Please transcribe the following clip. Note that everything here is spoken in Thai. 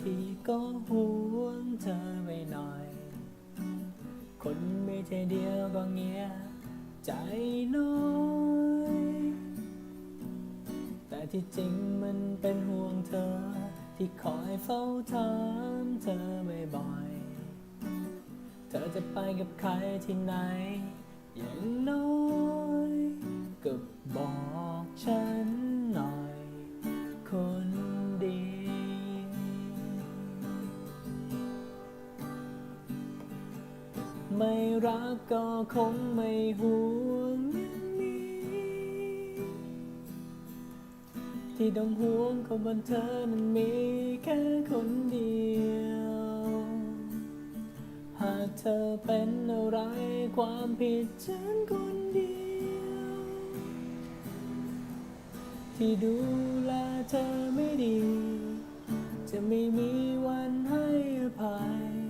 ทีก็ห่วงเธอไปหน่อย คนไม่ใจเดียวก็เงียใจน้อย แต่ที่จริงมันเป็นห่วงเธอ ที่คอยเฝ้าถามเธอบ่อยๆเธอจะไปกับใครที่ไหนอย่างน้อย ไม่รักก็คงไม่ห่วงอย่างนี้ ที่ต้องห่วงก็บนเธอนั้นมีแค่คนเดียว หากเธอเป็นอะไรความผิดฉันคนเดียว ที่ดูแลเธอไม่ดี จะไม่มีวันให้อภัย